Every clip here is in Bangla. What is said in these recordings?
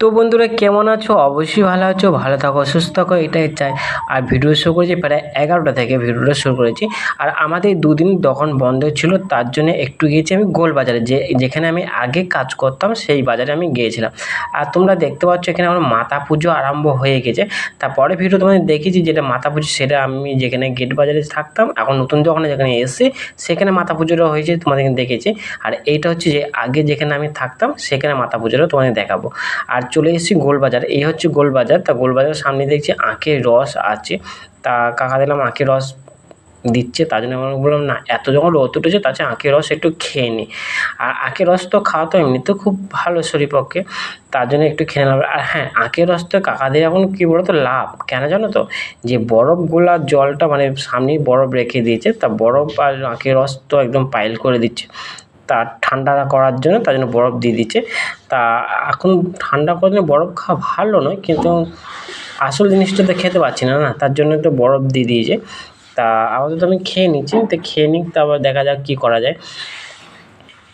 তো বন্ধুরা কেমন আছো? অবশ্যই ভালো আছো, ভালো থাকো, সুস্থ থাকো, এটাই চাই। আর ভিডিও শুরু করেছি প্রায় এগারোটা থেকে ভিডিওটা শুরু করেছি। আর আমাদের দুদিন দোকান বন্ধ ছিল, তার জন্য একটু গিয়েছি আমি গোল বাজারে, যে যেখানে আমি আগে কাজ করতাম, সেই বাজারে আমি গিয়েছিলাম। আর তোমরা দেখতে পাচ্ছ এখানে আমার মাথা পুজো আরম্ভ হয়ে গেছে। তারপরে ভিডিও তোমাদের দেখেছি যেটা মাথা পুজো, সেটা আমি যেখানে গেট বাজারে থাকতাম, এখন নতুন দোকানে যেখানে এসে সেখানে মাথা পুজোটা হয়েছে তোমাদেরকে দেখেছি আর এইটা হচ্ছে যে, আগে যেখানে আমি থাকতাম, সেখানে মাথা পুজোটা তোমাদের দেখাবো। আর চলে এসেছি গোলবাজার। এই হচ্ছে গোলবাজার। তা গোলবাজারের সামনে দেখছি আখের রস আছে। তা কাকা দিলাম আখের রস দিচ্ছে। তার জন্য আমরা বললাম, না, এত যখন রোদ উঠেছে, তার চেয়ে রস একটু খেয়ে নিই আর আখের রস তো খাওয়া তো এমনিতেও খুব ভালো শরীর পক্ষে। তার জন্য একটু খেয়ে নেওয়া আর হ্যাঁ আখের রস তো কাকাদের এখন কী বলতো, লাভ। কেন জানো তো? যে বরফগুলা জলটা মানে সামনেই বরফ রেখে দিয়েছে। তা বরফ আর আখের রস তো একদম পাইল করে দিচ্ছে। তা ঠান্ডা করার জন্য তার জন্য বরফ দিয়ে দিচ্ছে। তা এখন ঠান্ডা জন্য বরফ খাওয়া ভালো নয় কিন্তু আসল জিনিসটা তো খেতে পারছি না না? তার জন্য একটু বরফ দিয়ে দিয়েছে। তা আপাতত আমি খেয়ে নিচ্ছি তো খেয়ে নিই তারপর দেখা যাক কী করা যায়।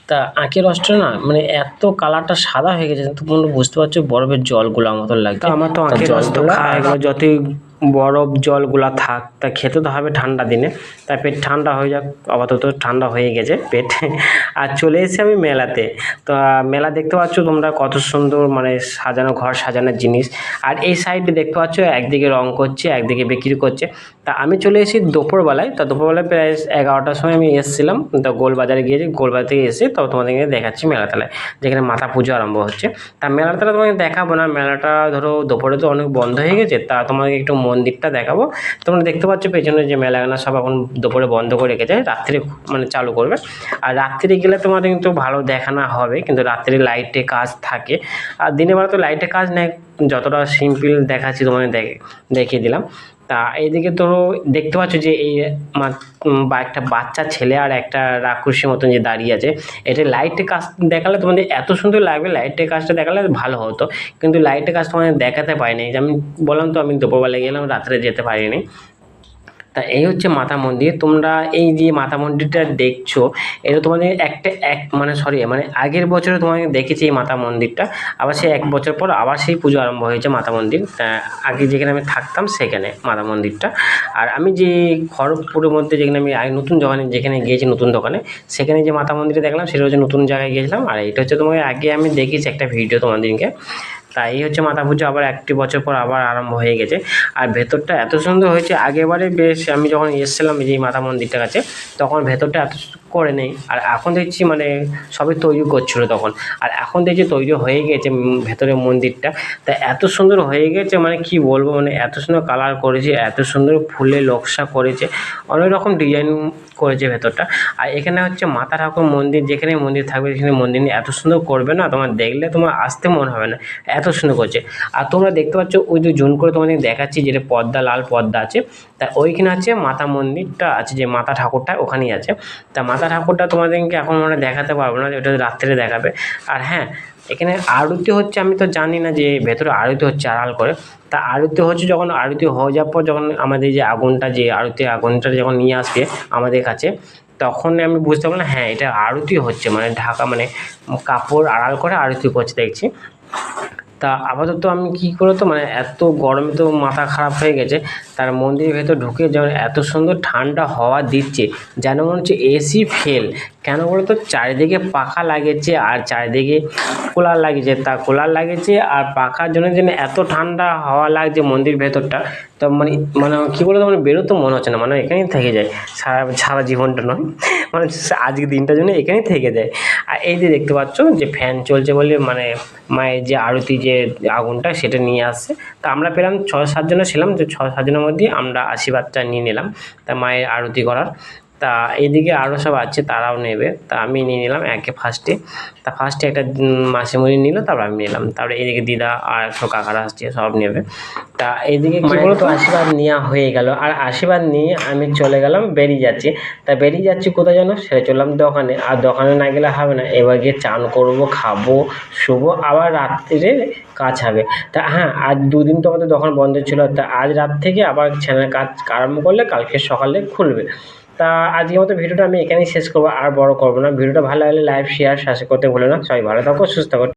তা আখের রসটা না মানে এত কালারটা সাদা হয়ে গেছে তোমরা বুঝতে পারছ বরফের জলগুলোর মতন লাগছে। আমার তো আখের রস তো খাওয়া যতই বরফ জলগুলা থাক, তা খেতে তো হবে ঠান্ডা দিনে। তাই পেট ঠান্ডা হয়ে যাক, আপাতত ঠান্ডা হয়ে গেছে পেট। আর চলে এসেছি আমি মেলাতে। তো মেলা দেখতে পাচ্ছ তোমরা কত সুন্দর মানে সাজানো, ঘর সাজানোর জিনিস। আর এই সাইডে দেখতে পাচ্ছ একদিকে রং করছে, একদিকে বিক্রি করছে। তা আমি চলে এসেছি দুপুরবেলায়। তা দুপুরবেলায় প্রায় এগারোটার সময় আমি এসেছিলাম। তো গোলবাজারে গিয়েছি গোলবাজার থেকে এসে তো তোমাদেরকে দেখাচ্ছি মেলাতলায়, যেখানে মাথা পুজো আরম্ভ হচ্ছে। তা মেলাটা তোমাকে দেখাবো না। মেলাটা ধরো, দুপুরে তো অনেক বন্ধ হয়ে গেছে। তা তোমাকে একটু মন্দিরটা দেখাবো। তোমরা দেখতে পাচ্ছ পেছনে যে মেলাগানা সব এখন দুপুরে বন্ধ করে রেখেছে, রাত্রে মানে চালু করবে। আর রাত্রে গেলে তোমাদের কিন্তু ভালো দেখানো হবে, কিন্তু রাত্রে লাইটে কাজ থাকে। আর দিনের বেলা তো লাইটে কাজ নেই, যতটা সিম্পল দেখাচ্ছি তোমাদের দেখে দেখিয়ে দিলাম। তা এইদিকে তো দেখতে পাচ্ছ যে এই বা একটা বাচ্চা ছেলে আর একটা রাক্ষসীর মতন যে দাঁড়িয়ে আছে। এটা লাইটের কাজ দেখালে তোমাদের এত সুন্দর লাগবে লাইটের কাজটা দেখালে ভালো হতো। কিন্তু লাইটের কাজ তোমাদের দেখাতে পারিনি। আমি বললাম তো, আমি দুপুরবেলা গেলাম, রাত্রে যেতে পারিনি। তা এই হচ্ছে মাতা মন্দির। তোমরা এই যে মাতা মন্দিরটা দেখছ, এটা তোমাদের একটা এক মানে সরি মানে আগের বছরে তোমাকে দেখেছি এই মাতা মন্দিরটা, আবার সেই এক বছর পর আবার সেই পুজো আরম্ভ হয়েছে মাতা মন্দির। আগে যেখানে আমি থাকতাম সেখানে মাতা মন্দিরটা। আর আমি যে খড়গপুরের মধ্যে যেখানে আমি আগে নতুন দোকানে, যেখানে গিয়েছি নতুন দোকানে, সেখানে যে মাতা মন্দিরে দেখলাম, সেটা হচ্ছে নতুন জায়গায় গিয়েছিলাম। আর এটা হচ্ছে তোমাকে আগে আমি দেখেছি একটা ভিডিও তোমাদেরকে। তা এই হচ্ছে মাথা পুজো আবার একটি বছর পর আবার আরম্ভ হয়ে গেছে। আর ভেতরটা এত সুন্দর হয়েছে, আগেবারে বেশ আমি যখন এসেছিলাম এই মাথা মন্দিরটার কাছে, তখন ভেতরটা এত করে নেই। আর এখন দেখছি মানে সবই তৈরি করছিল তখন। আর এখন দেখছি তৈরি হয়ে গেছে ভেতরের মন্দিরটা। তা এত সুন্দর হয়ে গেছে মানে কি বলব? মানে এত সুন্দর কালার করেছে, এত সুন্দর ফুলের নকশা করেছে, অনেক রকম ডিজাইন করেছে ভেতরটা। আর এখানে হচ্ছে মাতা ঠাকুর মন্দির, যেখানে মন্দির থাকবে সেখানে মন্দির নিয়ে এত সুন্দর করবে না? তোমার দেখলে তোমার আসতে মন হবে না। এত সুন্দর করছে। আর তোমরা দেখতে পাচ্ছ ওই যে জুন করে তোমাদের দেখাচ্ছি যেটা পদ্মা, লাল পদ্মা আছে। তা ওইখানে আছে মাতা মন্দিরটা আছে, যে মাতা ঠাকুরটা ওখানেই আছে। তা মাতা ঠাকুরটা তোমাদেরকে এখন মানে দেখাতে পারব না ওটা রাত্রে দেখাবে। আর হ্যাঁ এখানে আরতি হচ্ছে আমি তো জানি না যে ভেতরে আরতি হচ্ছে আড়াল করে। তা আরতি হচ্ছে যখন, আরতি হয়ে যাওয়ার পর যখন আমাদের যে আগুনটা, যে আরতি আগুনটা যখন নিয়ে আসবে আমাদের কাছে, তখন আমি বুঝতে পারলাম হ্যাঁ এটা আরতি হচ্ছে। মানে ঢাকা মানে কাপড় আড়াল করে আরতি করছে, দেখছি। তা আপাতত আমি কী করে তো? মানে এত গরমে তো মাথা খারাপ হয়ে গেছে। তার মন্দিরের ভেতর ঢুকে যেমন এত সুন্দর ঠান্ডা হাওয়া দিচ্ছে, যেন মনে হচ্ছে এসি ফেল। কেন বলো তো? চারিদিকে পাখা লাগিয়েছে আর চারিদিকে কুলার লাগিয়েছে তা কুলার লাগিয়েছে আর পাখার জন্য যেন এত ঠান্ডা হাওয়া লাগছে মন্দির ভেতরটা, তো মানে মানে কী বলতো মানে বেরোতে মনে হচ্ছে না মানে এখানেই থেকে যায়। সারা সারা জীবনটা নয় মানে আজকের দিনটার জন্য এখানেই থেকে যায়। আর এই যে দেখতে পাচ্ছ যে ফ্যান চলছে বলে মানে মায়ের যে আরতি যে আগুনটা সেটা নিয়ে আসছে। তা আমরা পেলাম ছয় সাতজনে ছিলাম যে ছয় সাতজনের মধ্যেই আমরা আশীর্বাদটা নিয়ে নিলাম। তা মায়ের আরতি করার। তা এদিকে আরও সব আছে তারাও নেবে। তা আমি নিয়ে নিলাম একে ফার্স্টে তা ফার্স্টে একটা মাসিমণি নিল তারপর আমি নিলাম। তারপরে এদিকে দিদা আর একশো কাকারা আসছে সব নেবে। তা এদিকে কী বলতো? আশীর্বাদ নেওয়া হয়ে গেল। আর আশীর্বাদ নিয়ে আমি চলে গেলাম বেরিয়ে যাচ্ছি। তা বেরিয়ে যাচ্ছি কোথায় যেন সেরে চললাম দোকানে। আর দোকানে না গেলে হবে না। এবার গিয়ে চান করব খাব শুবো আবার রাত্রে কাজ হবে। তা হ্যাঁ আজ দুদিন তো আমাদের দোকান বন্ধ ছিল। তা আজ রাত থেকে আবার চ্যানেল কাজ আরম্ভ করলে কালকে সকালে খুলবে। তা আজকের মতো ভিডিওটা আমি এখানেই শেষ করব, আর বড় করব না। ভিডিওটা ভালো লাগলে লাইভ শেয়ার সাথে করতে ভুলো না। সবাই ভালো থাকো, সুস্থ থাকো।